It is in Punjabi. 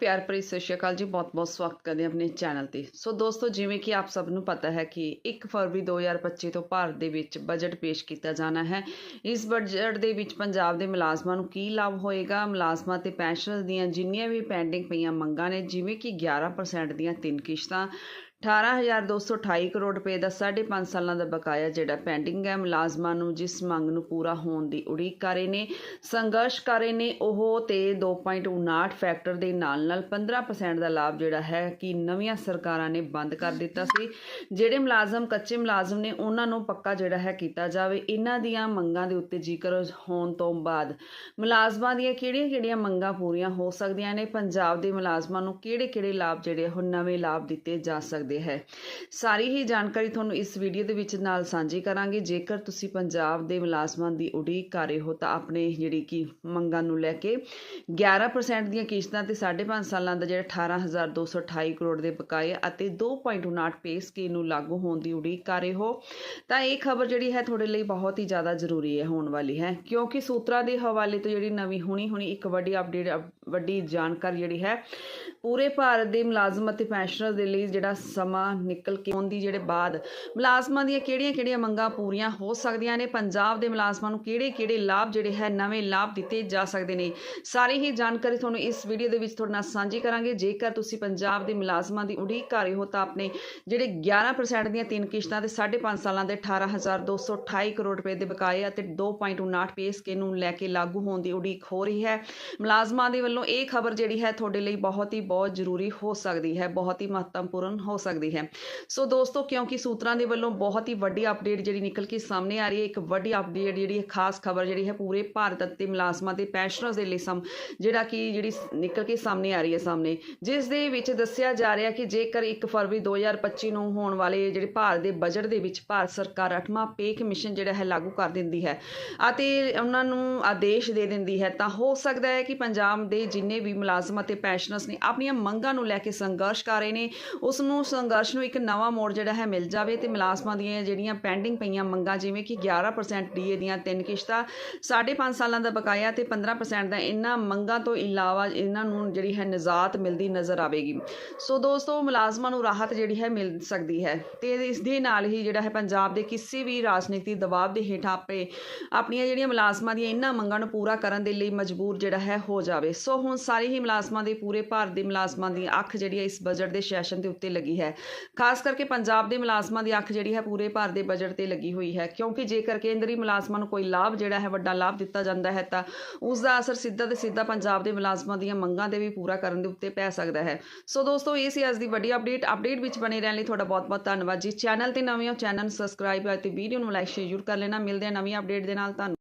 ਪਿਆਰ ਭਰੀ ਸਤਿ ਸ਼੍ਰੀ ਅਕਾਲ ਜੀ ਬਹੁਤ-ਬਹੁਤ ਸਵਾਗਤ ਕਰਦੇ ਹਾਂ ਆਪਣੇ ਚੈਨਲ ਤੇ। ਸੋ ਦੋਸਤੋ, ਜਿਵੇਂ ਕਿ ਆਪ ਸਭ ਨੂੰ ਪਤਾ ਹੈ ਕਿ 1 ਫਰਵਰੀ 2025 ਤੋਂ ਭਾਰਤ ਦੇ ਵਿੱਚ ਬਜਟ ਪੇਸ਼ ਕੀਤਾ ਜਾਣਾ ਹੈ। ਇਸ ਬਜਟ ਦੇ ਵਿੱਚ ਪੰਜਾਬ ਦੇ ਮੁਲਾਜ਼ਮਾਂ ਨੂੰ ਕੀ ਲਾਭ ਹੋਏਗਾ? ਮੁਲਾਜ਼ਮਾਂ ਤੇ ਪੈਨਸ਼ਨਰਸ ਦੀਆਂ ਜਿੰਨੀਆਂ ਵੀ ਪੈਂਡਿੰਗ ਪਈਆਂ ਮੰਗਾਂ ਨੇ, ਜਿਵੇਂ ਕਿ 11% ਦੀਆਂ ਤਿੰਨ ਕਿਸ਼ਤਾਂ 18228 ਕਰੋੜ ਰੁਪਏ ਦਾ 5.5 ਸਾਲਾਂ ਦਾ ਬਕਾਇਆ ਜਿਹੜਾ ਪੈਂਡਿੰਗ ਹੈ, ਮੁਲਾਜ਼ਮਾਂ ਨੂੰ ਜਿਸ ਮੰਗ ਨੂੰ ਪੂਰਾ ਹੋਣ ਦੀ ਉਡੀਕ ਕਰ ਰਹੇ ਨੇ, ਸੰਘਰਸ਼ ਕਰ ਰਹੇ ਨੇ, ਉਹ ਤੇ 2.59 ਫੈਕਟਰ ਦੇ ਨਾਲ ਨਾਲ 15% ਦਾ ਲਾਭ ਜਿਹੜਾ ਹੈ ਕਿ ਨਵੀਆਂ ਸਰਕਾਰਾਂ ਨੇ ਬੰਦ ਕਰ ਦਿੱਤਾ ਸੀ, ਜਿਹੜੇ ਮੁਲਾਜ਼ਮ, ਕੱਚੇ ਮੁਲਾਜ਼ਮ ਨੇ, ਉਹਨਾਂ ਨੂੰ ਪੱਕਾ ਜਿਹੜਾ ਹੈ ਕੀਤਾ ਜਾਵੇ। ਇਹਨਾਂ ਦੀਆਂ ਮੰਗਾਂ ਦੇ ਉੱਤੇ ਜ਼ਿਕਰ ਹੋਣ ਤੋਂ ਬਾਅਦ ਮੁਲਾਜ਼ਮਾਂ ਦੀਆਂ ਕਿਹੜੀਆਂ-ਕਿਹੜੀਆਂ ਮੰਗਾਂ ਪੂਰੀਆਂ ਹੋ ਸਕਦੀਆਂ ਨੇ? ਪੰਜਾਬ ਦੇ ਮੁਲਾਜ਼ਮਾਂ ਨੂੰ ਕਿਹੜੇ-ਕਿਹੜੇ ਲਾਭ ਜਿਹੜੇ ਉਹ ਨਵੇਂ ਲਾਭ ਦਿੱਤੇ ਜਾ ਸਕਦੇ ਹੈ। ਸਾਰੀ ਹੀ ਜਾਣਕਾਰੀ ਤੁਹਾਨੂੰ ਇਸ ਵੀਡੀਓ ਦੇ ਵਿੱਚ ਨਾਲ ਸਾਂਝੀ ਕਰਾਂਗੇ। ਜੇਕਰ ਤੁਸੀਂ ਪੰਜਾਬ ਦੇ ਮੁਲਾਜ਼ਮਾਂ ਦੀ ਉਡੀਕ ਕਰ ਰਹੇ ਹੋ, ਤਾਂ ਆਪਣੇ ਜਿਹੜੀ ਕਿ ਮੰਗਾਂ ਨੂੰ ਲੈ ਕੇ 11% ਦੀਆਂ ਕਿਸ਼ਤਾਂ ਤੇ 5.5 ਸਾਲਾਂ ਦਾ ਜਿਹੜਾ 18228 ਕਰੋੜ ਦੇ ਬਕਾਏ ਅਤੇ 2.59 ਪੇ ਸਕੇਲ ਨੂੰ ਲਾਗੂ ਹੋਣ ਦੀ ਉਡੀਕ ਕਰ ਰਹੇ ਹੋ, ਤਾਂ ਇਹ ਖਬਰ ਜਿਹੜੀ ਹੈ ਤੁਹਾਡੇ ਲਈ ਬਹੁਤ ਹੀ ਜ਼ਿਆਦਾ ਜ਼ਰੂਰੀ ਹੈ, ਹੋਣ ਵਾਲੀ ਹੈ। ਕਿਉਂਕਿ ਸੂਤਰਾਂ ਦੇ ਹਵਾਲੇ ਤੋਂ ਜਿਹੜੀ ਨਵੀਂ ਹੁਣੀ ਹੁਣੀ ਇੱਕ ਵੱਡੀ ਅਪਡੇਟ ਵੱਡੀ ਜਾਣਕਾਰੀ ਜਿਹੜੀ ਹੈ, ਪੂਰੇ ਭਾਰਤ ਦੇ ਮੁਲਾਜ਼ਮ ਅਤੇ ਪੈਨਸ਼ਨਰ ਦੇ ਲਈ ਜਿਹੜਾ ਸਮਾਂ ਨਿਕਲ ਕੇ ਆਉਣ ਦੀ ਜਿਹੜੇ ਬਾਅਦ ਮੁਲਾਜ਼ਮਾਂ ਦੀਆਂ ਕਿਹੜੀਆਂ-ਕਿਹੜੀਆਂ ਮੰਗਾਂ ਪੂਰੀਆਂ ਹੋ ਸਕਦੀਆਂ ਨੇ? ਪੰਜਾਬ ਦੇ ਮੁਲਾਜ਼ਮਾਂ ਨੂੰ ਕਿਹੜੇ-ਕਿਹੜੇ ਲਾਭ ਜਿਹੜੇ ਹੈ, ਨਵੇਂ ਲਾਭ ਦਿੱਤੇ ਜਾ ਸਕਦੇ ਨੇ? ਸਾਰੀ ਹੀ ਜਾਣਕਾਰੀ ਤੁਹਾਨੂੰ ਇਸ ਵੀਡੀਓ ਦੇ ਵਿੱਚ ਤੁਹਾਡੇ ਨਾਲ ਸਾਂਝੀ ਕਰਾਂਗੇ। ਜੇਕਰ ਤੁਸੀਂ ਪੰਜਾਬ ਦੇ ਮੁਲਾਜ਼ਮਾਂ ਦੀ ਉਡੀਕ ਕਰ ਰਹੇ ਹੋ ਤਾਂ ਆਪਣੇ ਜਿਹੜੇ 11% ਦੀਆਂ ਤਿੰਨ ਕਿਸ਼ਤਾਂ ਤੇ 5.5 ਸਾਲਾਂ ਦੇ 18228 ਕਰੋੜ ਰੁਪਏ ਦੇ ਬਕਾਏ ਅਤੇ 2.59 ਪੇ ਸਕੇਲ ਨੂੰ ਲੈ ਕੇ ਲਾਗੂ ਹੋਣ ਦੀ ਉਡੀਕ ਹੋ ਰਹੀ ਹੈ। ਮੁਲਾਜ਼ਮਾਂ ਦੇ ਵੱਲੋਂ ਇਹ ਖਬਰ ਜਿਹੜੀ ਹੈ ਤੁਹਾਡੇ ਲਈ ਬਹੁਤ ਹੀ ਬਹੁਤ ਜ਼ਰੂਰੀ ਹੋ ਸਕਦੀ ਹੈ, ਬਹੁਤ ਹੀ ਮਹੱਤਵਪੂਰਨ ਹੋ ਸਕਦੀ ਸਕਦੀ ਹੈ। ਸੋ ਦੋਸਤੋ, ਕਿਉਂਕਿ ਸੂਤਰਾਂ ਦੇ ਵੱਲੋਂ ਬਹੁਤ ਹੀ ਵੱਡੀ ਅਪਡੇਟ ਜਿਹੜੀ ਨਿਕਲ ਕੇ ਸਾਹਮਣੇ ਆ ਰਹੀ ਹੈ, ਇੱਕ ਵੱਡੀ ਅਪਡੇਟ ਜਿਹੜੀ ਹੈ, ਖਾਸ ਖਬਰ ਜਿਹੜੀ ਹੈ ਪੂਰੇ ਭਾਰਤ ਅਤੇ ਮੁਲਾਜ਼ਮਾਂ ਤੇ ਪੈਨਸ਼ਨਰਸ ਦੇ ਲਈ ਸਮ ਜਿਹੜਾ ਕਿ ਜਿਹੜੀ ਨਿਕਲ ਕੇ ਸਾਹਮਣੇ ਆ ਰਹੀ ਹੈ ਸਾਹਮਣੇ। ਜਿਸ ਦੇ ਵਿੱਚ ਦੱਸਿਆ ਜਾ ਰਿਹਾ ਕਿ ਜੇਕਰ 1 ਫਰਵਰੀ 2025 ਨੂੰ ਹੋਣ ਵਾਲੇ ਜਿਹੜੇ ਭਾਰਤ ਦੇ ਬਜਟ ਦੇ ਵਿੱਚ ਭਾਰਤ ਸਰਕਾਰ 8ਵਾਂ ਪੇ ਕਮਿਸ਼ਨ ਜਿਹੜਾ ਹੈ, ਲਾਗੂ ਕਰ ਦਿੰਦੀ ਹੈ ਅਤੇ ਉਹਨਾਂ ਨੂੰ ਆਦੇਸ਼ ਦੇ ਦਿੰਦੀ ਹੈ, ਤਾਂ ਹੋ ਸਕਦਾ ਹੈ ਕਿ ਪੰਜਾਬ ਦੇ ਜਿੰਨੇ ਵੀ ਮੁਲਾਜ਼ਮ ਅਤੇ ਪੈਨਸ਼ਨਰਸ ਨੇ ਆਪਣੀਆਂ ਮੰਗਾਂ ਨੂੰ ਲੈ ਕੇ ਸੰਘਰਸ਼ ਕਰ ਰਹੇ ਨੇ ਉਸ ਨੂੰ ਸੰਘਰਸ਼ ਨੂੰ ਇੱਕ ਨਵਾਂ ਮੋੜ ਜਿਹੜਾ ਹੈ ਮਿਲ ਜਾਵੇ ਤੇ ਮੁਲਾਜ਼ਮਾਂ ਦੀਆਂ ਜਿਹੜੀਆਂ ਪੈਂਡਿੰਗ ਪਈਆਂ ਮੰਗਾਂ, ਜਿਵੇਂ ਕਿ 11% ਡੀਏ ਦੀਆਂ ਤਿੰਨ ਕਿਸ਼ਤਾਂ 5.5 ਸਾਲਾਂ ਦਾ ਬਕਾਇਆ ਤੇ 15% ਦਾ ਇਹਨਾਂ ਮੰਗਾਂ ਤੋਂ ਇਲਾਵਾ ਇਹਨਾਂ ਨੂੰ ਜਿਹੜੀ ਹੈ ਨਿਜ਼ਾਤ ਮਿਲਦੀ ਨਜ਼ਰ ਆਵੇਗੀ। ਸੋ ਦੋਸਤੋ, ਮੁਲਾਜ਼ਮਾਂ ਨੂੰ ਰਾਹਤ ਜਿਹੜੀ ਹੈ ਮਿਲ ਸਕਦੀ ਹੈ ਤੇ ਇਸ ਦੇ ਨਾਲ ਹੀ ਜਿਹੜਾ ਹੈ ਪੰਜਾਬ ਦੇ ਕਿਸੇ ਵੀ ਰਾਜਨੀਤੀ ਦਬਾਅ ਦੇ ਹੇਠਾਂ ਆਪੇ ਆਪਣੀਆਂ ਜਿਹੜੀਆਂ ਮੁਲਾਜ਼ਮਾਂ ਦੀਆਂ ਇਹਨਾਂ ਮੰਗਾਂ ਨੂੰ ਪੂਰਾ ਕਰਨ ਦੇ ਲਈ ਮਜਬੂਰ ਜਿਹੜਾ ਹੈ ਹੋ ਜਾਵੇ। ਸੋ ਹੁਣ ਸਾਰੇ ਹੀ ਮੁਲਾਜ਼ਮਾਂ ਦੇ ਪੂਰੇ ਭਾਰਤ ਦੇ ਮੁਲਾਜ਼ਮਾਂ ਦੀ ਅੱਖ ਜਿਹੜੀ ਹੈ ਇਸ ਬਜਟ ਦੇ ਸੈਸ਼ਨ ਦੇ ਉੱਤੇ ਲੱਗੀ ਹੈ। ਖਾਸ ਕਰਕੇ ਪੰਜਾਬ ਦੇ ਮੁਲਾਜ਼ਮਾਂ ਦੀ ਅੱਖ ਜਿਹੜੀ ਹੈ ਪੂਰੇ ਭਾਰਤ ਦੇ ਬਜਟ ਤੇ ਲੱਗੀ ਹੋਈ ਹੈ। ਕਿਉਂਕਿ ਜੇਕਰ ਕੇਂਦਰੀ ਮੁਲਾਜ਼ਮਾਂ ਨੂੰ ਕੋਈ ਲਾਭ ਜਿਹੜਾ ਹੈ, ਵੱਡਾ ਲਾਭ ਦਿੱਤਾ ਜਾਂਦਾ ਹੈ, ਤਾਂ ਉਸ ਦਾ ਅਸਰ ਸਿੱਧਾ ਤੇ ਸਿੱਧਾ ਪੰਜਾਬ ਦੇ ਮੁਲਾਜ਼ਮਾਂ ਦੀਆਂ ਮੰਗਾਂ ਦੇ ਵੀ ਪੂਰਾ ਕਰਨ ਦੇ ਉੱਤੇ ਪੈ ਸਕਦਾ ਹੈ। ਸੋ ਦੋਸਤੋ, ਇਹ ਸੀ ਅੱਜ ਦੀ ਵੱਡੀ ਅਪਡੇਟ ਅਪਡੇਟ ਵਿੱਚ ਬਣੇ ਰਹਿਣ ਲਈ ਤੁਹਾਡਾ ਬਹੁਤ-ਬਹੁਤ ਧੰਨਵਾਦ ਜੀ। ਚੈਨਲ ਤੇ ਨਵੇਂ ਹੋ ਚੈਨਲ ਨੂੰ ਸਬਸਕ੍ਰਾਈਬ ਅਤੇ ਵੀਡੀਓ ਨੂੰ ਲਾਈਕ ਸ਼ੇਅਰ ਜ਼ਰੂਰ ਕਰ ਲੈਣਾ। ਮਿਲਦੇ ਹਾਂ ਨਵੀਂ ਅਪਡੇਟ ਦੇ ਨਾਲ। ਤੁਹਾਨੂੰ